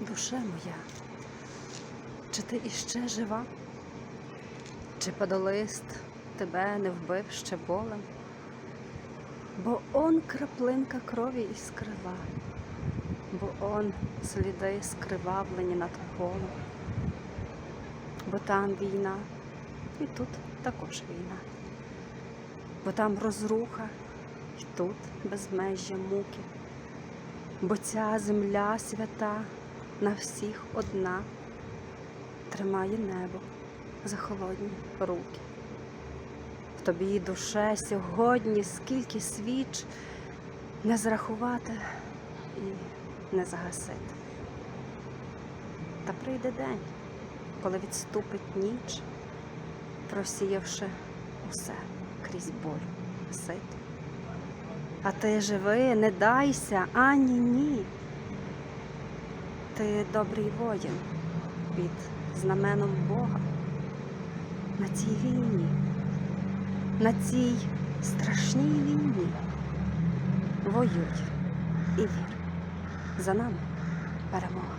Душе моя, чи ти іще жива? Чи подолист тебе не вбив ще болем? Бо он краплинка крові із крила, бо он сліди скривавлені над полем, бо там війна, і тут також війна, бо там розруха, і тут безмежжя муки, бо ця земля свята на всіх одна тримає небо за холодні руки. В тобі душе сьогодні скільки свіч не зрахувати і не загасити. Та прийде день, коли відступить ніч, просіявши усе крізь боль сити. А ти живи, не дайся, ані ні. Ти добрий воїн під знаменом Бога на цій війні, на цій страшній війні. Воюй і вір. За нами перемога.